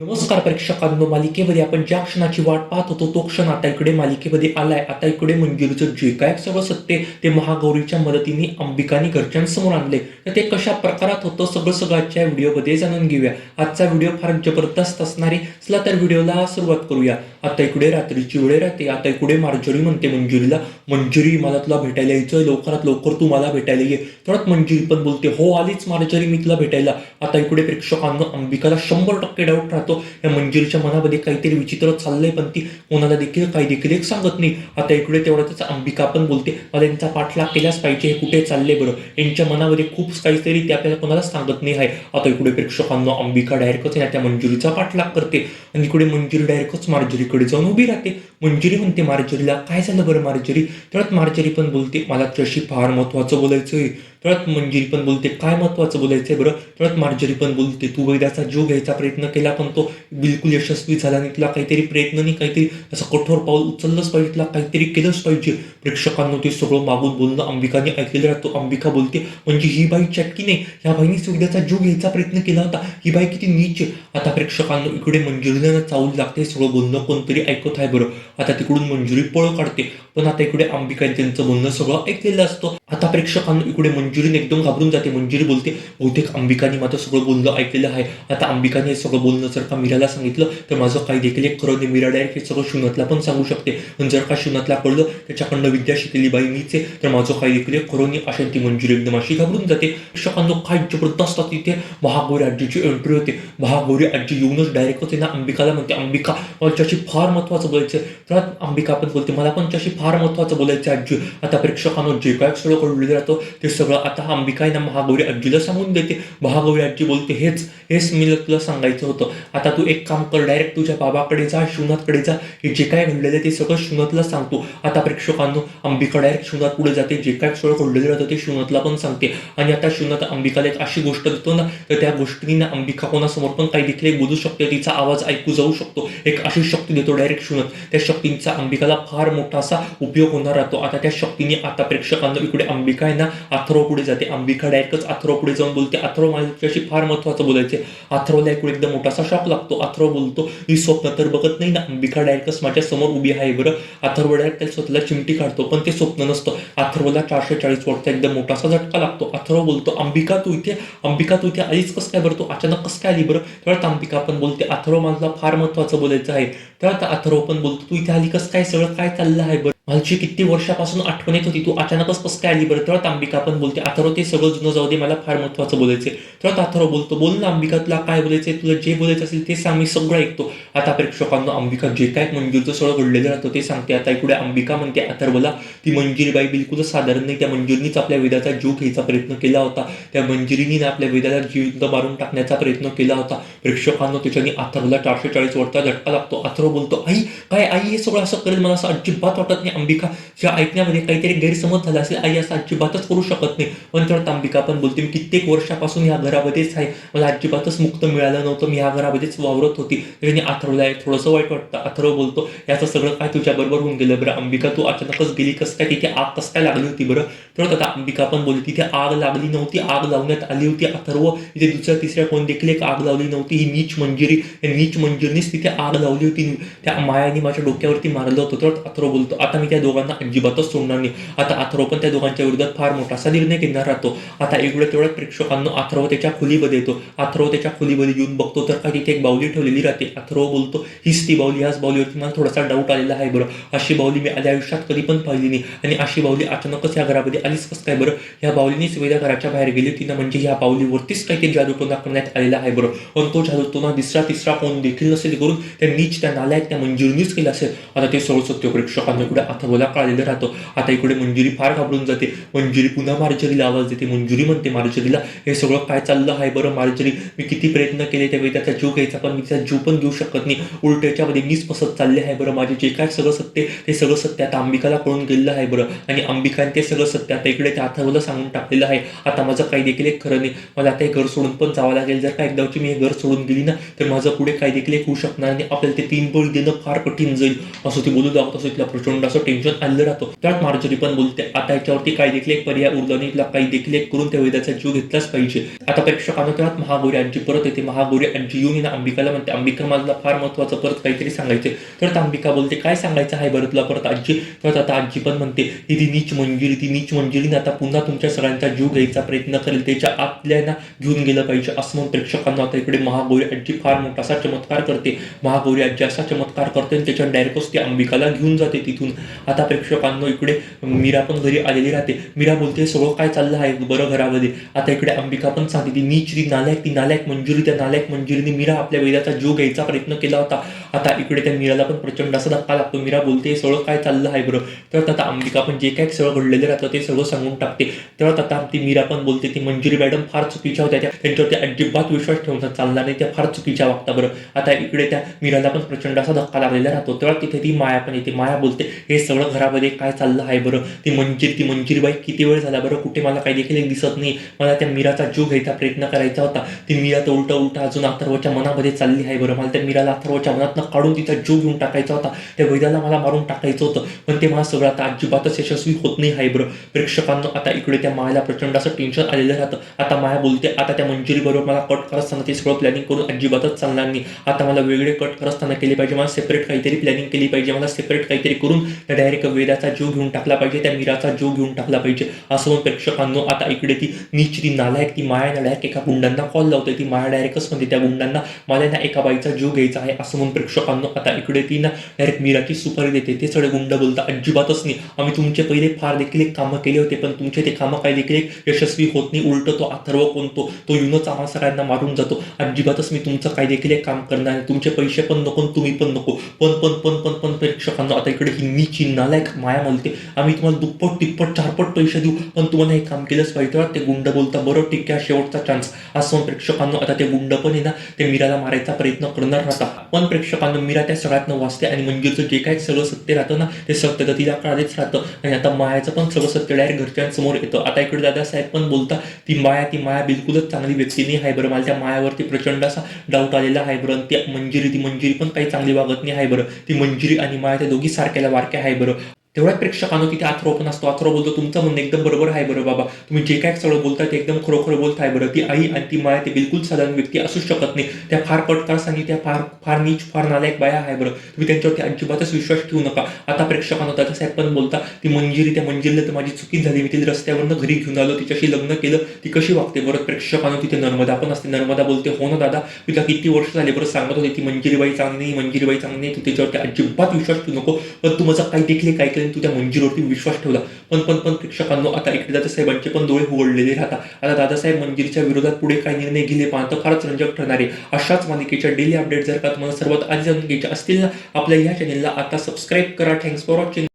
नमस्कार प्रेक्षकांनो मालिकेमध्ये आपण ज्या क्षणाची वाट पाहत होतो तो क्षण आता इकडे मालिकेमध्ये आलाय. आता इकडे मंजुरीचं जे काय सगळं सत्य ते महागौरीच्या मदतीने अंबिकाने घरच्यांसमोर आणले. तर ते कशा प्रकारात होतं सगळं सगळं आजच्या व्हिडिओमध्ये जाणून घेऊया. आजचा व्हिडिओ फार जबरदस्त असणार आहे चला तर व्हिडिओला सुरुवात करूया. आता इकडे रात्रीची वेळ राहते. आता इकडे मार्जरी म्हणते मंजुरीला. मंजुरी मला तुला भेटायला यायचं लवकरात लवकर तू मला भेटायला ये. तरच मंजुरी पण बोलते. हो आलीच मार्जरी मी तुला भेटायला. आता इकडे प्रेक्षकांना अंबिकाला शंभर टक्के डाऊट राहतो. या मंजुरीच्या मनामध्ये काहीतरी विचित्र चाललंय पण ती कोणाला देखील काही देखील एक सांगत नाही. आता इकडे तेवढ्याच अंबिका पण बोलते. मला यांचा पाठलाग केलाच पाहिजे हे कुठे चालले बरं? यांच्या मनामध्ये खूप काहीतरी ते आपल्याला कोणाला सांगत नाही आहे. आता इकडे प्रेक्षकांना अंबिका डायरेक्टच या त्या मंजुरीचा पाठलाग करते. आणि इकडे मंजुरी डायरेक्टच मार्जरीकडे जाऊन उभी राहते. मंजुरी म्हणते मार्जरीला. काय झालं बरं मार्जरी? तरच मार्जरी पण बोलते मला तुझ्याशी फार महत्वाचं बोलायचं आहे तरच मंजिरी पण बोलते काय महत्वाचं बोलायचंय बरं? तळत मार्जरी पण बोलते तू वैद्याचा जीव घ्यायचा प्रयत्न केला पण तो बिलकुल यशस्वी झाला नाही तुला काहीतरी प्रयत्न नाही काहीतरी असं कठोर पाऊल उचललंच पाहिजे तुला काहीतरी केलंच पाहिजे. प्रेक्षकांना ते सगळं मागून बोलणं अंबिकाने ऐकलेलं राहतो. अंबिका बोलते म्हणजे ही बाई चटकी नाही ह्या बाईने सुविधाचा जीव घ्यायचा प्रयत्न केला होता ही बाई किती नीच आहे. आता प्रेक्षकांना इकडे मंजुरीला चावून लागते सगळं बोलणं कोणतरी ऐकत आहे बरं. आता तिकडून मंजुरी पळ काढते पण आता इकडे अंबिकाने त्यांचं बोलणं सगळं ऐकलेलं असतं. आता प्रेक्षकांना इकडे मंजुरीने एकदम घाबरून जाते. मंजुरी बोलते बहुतेक अंबिकाने माझं सगळं बोलणं ऐकलेलं आहे. आता अंबिकाने हे सगळं बोलणं जर का मीराला सांगितलं तर माझं काही देखील एक खरं नाही मीरा डायरेक्ट हे सगळं शुनतला पण सांगू शकते. पण जर का शुनतला कळलं त्याच्याकडनं विद्या शिकलेली बाई मीच आहे तर माझं काही देखील एक खरं नाही अशा ती मंजुरी एकदम अशी घाबरून जाते. प्रेक्षकांना काय जबरदस्त तिथे महागौरी आजीची एंट्री होते. महागौरी आजी येऊनच डायरेक्ट होते ना अंबिकाला म्हणते अंबिका मला फार महत्वाचं बोलायचं तर अंबिका पण बोलते मला पण त्याशी फार महत्वाचं बोलायचं आजी. आता प्रेक्षकांना जे काय सगळं कळलेलं राहतं ते सगळं आता हा अंबिका आहे ना महागौरी आजीला सांगून देते. महागौरी आजी बोलते हेच हेच मी तुला सांगायचं होतं. आता तू एक काम कर डायरेक्ट तुझ्या बाबाकडे जा शिवनाथकडे जा. हे जे काय घडलेलं आहे ते सगळं शिवनाथला सांगतो. आता प्रेक्षकांनो अंबिका डायरेक्ट शिवनाथ पुढे जाते. जे काय सगळं घडलेलं राहतं ते शिवनाथला पण सांगते. आणि आता शिवनाथ अंबिकाला एक अशी गोष्ट देतो ना तर त्या गोष्टीने अंबिका कोणासमोर पण काही देखील बोलू शकते. तिचा आवाज ऐकू जाऊ शकतो. एक अशी शक्ती देतो डायरेक्ट शिवनाथ. त्या शक्तींचा अंबिकाला फार मोठा असा उपयोग होणार राहतो. आता त्या शक्तीने आता प्रेक्षकांना इकडे अंबिका आहे ना अथर्व पुढे जाते. अंबिका डायरेक्टच अथर्व पुढे जाऊन बोलते. अथर्व माझ्याशी फार महत्वाचं बोलायचे. अथर्वला ऐकून एकदम मोठासा शॉक लागतो. अथर्व बोलतो ही स्वप्न तर बघत नाही ना. अंबिका डायरेक्टच माझ्यासमोर उभी आहे बरं. अथर्व डायरेक्ट त्या स्वतःला चिमटी काढतो पण ते स्वप्न नसतं. अथर्वला चारशे चाळीस वॉटचा एकदम मोठासा झटका लागतो. अथर्व बोलतो अंबिका तू इथे अंबिका तू इथे आलीच कसं काय बरं तू? अचानक कसं काय आली बरं? त्यावेळेस अंबिका पण बोलते अथर्व मला फार महत्वाचं बोलायचं आहे. त्यावेळेस अथर्व पण बोलतो तू इथे आली कसं काय? सगळं काय चाललं आहे बरं? माझी किती वर्षापासून आठवण येत होती तू अचानकच कसं काय आली बरं? तेव्हा तांबिका पण बोलते अथर्व ते सगळं जुनं जाऊ दे मला फार महत्वाचं आहे तेव्हा अथर्व बोलतो बोल ना अंबिका तुला काय बोलायचं तुला जे बोलायचं असेल ते सांग मी सगळं ऐकतो. आता प्रेक्षकांना अंबिका जे काय मंजूरचं सगळं घडलेलं राहतं ते सांगते. आता इकडे अंबिका म्हणते अथर्वला ती मंजिरीबाई बिलकुलच साधारण नाही त्या मंजुरीनीच आपल्या वेदाचा जीव घ्यायचा प्रयत्न केला होता. त्या मंजिरीनीने आपल्या वेदाला जीव मारून टाकण्याचा प्रयत्न केला होता. प्रेक्षकांना त्याच्याने अथर्वला चारशे चाळीस वरचा झटका लागतो. अथर्व बोलतो आई काय आई हे सगळं असं करेल? मला असं अजिबात वाटत नाही अंबिका. ज्या ऐकण्यामध्ये काहीतरी गैरसमज झाला असेल आई असं अजिबातच करू शकत नाही. पण तर अंबिका पण बोलते मी कित्येक वर्षापासून या घरामध्येच आहे मला अजिबातच मुक्त मिळालं नव्हतं. मी या घरामध्येच वावरत होती. त्याने अथर्वला आहे थोडंसं वाईट वाटतं. अथर्व बोलतो याचं सगळं काय तुझ्या बरोबर होऊन गेलं बरं? अंबिका तू अचानकच गेली कसं काय? तिथे आग कसं काय लागली होती बरं? तर आता अंबिका पण बोलली तिथे आग लागली नव्हती. आग लावण्यात आली होती अथर्व. तिथे दुसऱ्या तिसऱ्या कोण देखील एक आग लावली नव्हती. ही नीच मंजिरी. नीच मंजिरीनेच तिथे आग लावली होती. त्या मायाने माझ्या डोक्यावरती मारलं होतं. तर अथर्व बोलतो आता मी त्या दोघांना अजिबातच सोडणार नाही. आता अथर्व पण त्या दोघांच्या विरोधात फार मोठासा निर्णय घेणार राहतो. आता एवढ्या तेवढ्या प्रेक्षकांना अथर्व त्याच्या खोलीमध्ये येतो. अथर्व त्याच्या खोलीमध्ये येऊन बघतो. तर काही तिथे एक बावली ठेवलेली राहते. अथर्व बोलतो हीच ती बावली ह्याच बावलीवरती मला थोडासा डाऊट आलेला आहे बरं. अशी बावली मी आल्या आयुष्यात कधी पण पाहिली नाही. आणि अशी बावली अचानकच या घरामध्ये आलीच कसं काय बरं. ह्या बावलीनेच वेदा घराच्या बाहेर गेली. तिनं म्हणजे ह्या बावलीवरतीच काहीतरी जादूटोना करण्यात आलेला आहे बरं. पण तो जादूटोना दुसरा तिसरा कोण देखील नसेल करून त्या नीच त्या नालायक त्या मंजुरीनीच केला असेल. आता ते सगळं सत्य प्रेक्षकांना इकडे अथर्वला कळलेलं राहतो. आता इकडे मंजुरी फार घाबरून जाते. मंजुरी पुन्हा मार्जरीला आवाज देते. मंजुरी म्हणते मार्जरीला हे सगळं काय चाललं आहे. बरं मार्जरी. मी किती प्रयत्न केले त्यावेळी त्याचा जीव घ्यायचा पण मी त्याचा जीव पण घेऊ शकत नाही. उलट याच्यामध्ये मीच फसत चालले आहे. बरं माझे जे काय सगळं सत्य ते सगळं सत्य आता अंबिकाला कळून गेलेलं आहे. बरं आणि अंबिकाने ते सगळं सत्य आता इकडे त्या अथर्वला सांगून टाकलेलं आहे. आता माझं काही देखील एक खरं नाही. मला आता हे घर सोडून पण जावं लागेल. जर का एकदाची मी हे घर सोडून गेली ना तर माझं पुढे काही देखील एक होऊ शकणार आणि आपल्याला ते तीन बळ देणं फार कठीण जाईल. असं ती बोलू लागत असं तिला प्रचंड असं टेन्शन आलं राहतो. त्यात मार्जरी पण बोलते. आता याच्यावरती काही देखील एक पर्याय उरला नाही. तिला काही देखील एक करून त्या वेदाचा जीव घेतलाच पाहिजे. आता आता कानोतरात तेव्हा आजी परत येते. महागौरी आजी येऊन ना अंबिकाला म्हणते. अंबिका मला फार महत्वाचं परत काहीतरी सांगायचं तर अंबिका बोलते काय सांगायचं आहे बरं तुला परत आजी? तर आता आजी पण म्हणते ही ती नीच मंजिरी ती नीच मंजिरीने आता पुन्हा तुमच्या सगळ्यांचा जीव घ्यायचा प्रयत्न करेल. त्याच्या आतल्याना घेऊन गेलं पाहिजे. असं म्हणून प्रेक्षकांना आता इकडे महागौरी आजी फार मोठा असा चमत्कार करते. महागौरी आजी असा चमत्कार करते आणि त्याच्या डायरेक्टच ती अंबिकाला घेऊन जाते तिथून. आता प्रेक्षकांनो इकडे मीरा पण घरी आलेली राहते. मीरा बोलते सगळं काय चाललं आहे? बरं घरामध्ये. आता इकडे अंबिका पण सांग ती नीच ती नालायक ती नालायक मंजुरी त्या नालायक मंजुरीने मीरा आपल्या वेदाचा जीव घ्यायचा प्रयत्न केला होता. आता इकडे त्या मीराला पण प्रचंड असा धक्का लागतो. मीरा बोलते "हे सगळं काय चाललं आहे बरं? तर तथा अंबिका पण जे काय सगळं घडलेलं राहतं ते सगळं सांगून टाकते. तेव्हा आता ती मीरा पण बोलते ती मंजुरी मॅडम फार चुकीच्या होत्या. त्या त्यांच्यावरती अजिबात विश्वास ठेवून चालला नाही. त्या फार चुकीच्या वागता बरं. आता इकडे त्या मीराला पण प्रचंड असा धक्का लागलेला राहतो. तेव्हा तिथे ती माया पण येते. माया बोलते हे सगळं घरामध्ये काय चाललं आहे बरं? ती मंजिरी ती मंजिरी बाई किती वेळ झाला बरं? कुठे मला काही देखील दिसत नाही. मला त्या मीराचा जीव घ्यायचा प्रयत्न करायचा होता. ती मीरा तर उलटा उलटा अजून अथर्वच्या मनामध्ये चालली आहे बरं. मला त्या मीराला अथर्वच्या मनात मनातनं काढून तिचा जीव घेऊन टाकायचा होता. त्या वैद्याला मला मारून टाकायचं होतं. पण ते मला सगळं आता अजिबातच यशस्वी होत नाही आहे बरं. प्रेक्षकांना आता इकडे त्या मायाला प्रचंड असं टेन्शन आलेलं राहतं. आता माया बोलते आता त्या मंजुरी बरोबर मला कट करत असताना ते सगळं प्लॅनिंग करून अजिबातच चालणार नाही. आता मला वेगळे कट करत असताना केले पाहिजे मला सेपरेट काहीतरी प्लॅनिंग केली पाहिजे मला सेपरेट काहीतरी करून त्या डायरेक्ट वेदाचा जीव घेऊन टाकला पाहिजे त्या मीराचा जीव घेऊन टाकला पाहिजे. असं म्हणून प्रेक्षकांनो आता इकडे ती नीच ती नालायक ती माया नालायक एका गुंडांना कॉल लावते ती माया डायरेक्टच म्हणते त्या गुंडांना मला ना एका बाईचा जीव घ्यायचा आहे. असं म्हणून प्रेक्षकांनो आता इकडे ती ना डायरेक्ट मीराची सुपारी देते. ते सगळे गुंड बोलता अजिबातच नाही. आम्ही तुमचे पहिले फार देखील एक कामं केले होते पण तुमचे ते कामं काही देखील एक यशस्वी होत नाही. उलट तो अथर्व कोणतो? तो युनच आम्हा सगळ्यांना मारून जातो. अजिबातच मी तुमचं काय देखील एक काम करणार नाही. तुमचे पैसे पण नको तुम्ही पण नको. पण पण पण पण पण प्रेक्षकांना आता इकडे हिंदी चिन्हाला एक माया म्हणते आम्ही तुम्हाला दुप्पट तिप्पट चारपट पैसे देऊ पण तुम्हाला हे काम केलंच पाहिजे ते गुंड बोलता बरं ठीक आहे शेवटचा चान्स असं प्रेक्षकांनो प्रेक्षकांना आता ते गुंड पण आहे ना ते मीराला मारायचा प्रयत्न करणार नव्हता. पण प्रेक्षक पानं मीरा त्या सगळ्यातनं वाचते आणि मंदिरचं जे काही सगळं सत्य राहतं ना ते सत्य तर तिला कळालेच राहतं. आणि आता मायाचं पण सगळं सत्य डायरेक्ट घरच्यांसमोर येतं. आता इकडे दादासाहेब पण बोलता ती माया ती माया बिलकुलच चांगली व्यक्ती नाही आहे बरं. मला त्या मायावरती प्रचंड असा डाऊट आलेला आहे बरं. आणि ती मंजिरी ती मंजिरी पण काही चांगली वागत नाही आहे बरं. ती मंजिरी आणि माया त्या दोघी सारख्याला वारक्या आहे बरं. तेवढ्या प्रेक्षकांनो तिथे अथरो पण असतो. आथरो बोलतो तुमचं म्हणणं एकदम बरोबर आहे बरं बाबा. तुम्ही जे काय सगळं बोलताय ते एकदम खरोखर बोलताय बरं. ती आई आणि ती माया ते बिलकुल साधारण व्यक्ती असू शकत नाही. त्या फार पटकार आणि त्या फार फार नीच फार नालायक बाया आहे बरं. तुम्ही त्यांच्यावरती अजिबातच विश्वास ठेवू नका. आता प्रेक्षकांनो दादासाहेब पण बोलता. ती मंजिरी त्या मंजिरीला तर माझी चुकी झाली. मी तिला रस्त्यावरनं घरी घेऊन आलो. तिच्याशी लग्न केलं. ती कशी वागते? बरं प्रेक्षकांनो तिथे नर्मदा पण असते. नर्मदा बोलते हो ना दादा. तुला किती वर्ष झाले बरं सांगत होते. ती मंजिरीबाई चांगली नाही मंजिरीबाई चांगली नाही. तू त्याच्यावरती अजिबात विश्वास ठेवू नको. पण तू माझं काही देखील काय केलं तू त्या मंजिरीवरती विश्वास ठेवला. पण पण पण प्रेक्षकांनो आता इकडे दादासाहेबांचे पण डोळे उघडलेले राहतात. आता दादासाहेब मंजिरीच्या विरोधात पुढे काय निर्णय घेले पाहतं फारच रंजक ठरणारे. अशाच मालिकेच्या डेली अपडेट जर का तुम्हाला सर्वात आधी जाणून घ्यायच्या असतील ना आपल्या ह्या चॅनलला आता सबस्क्राईब करा. Thanks for watching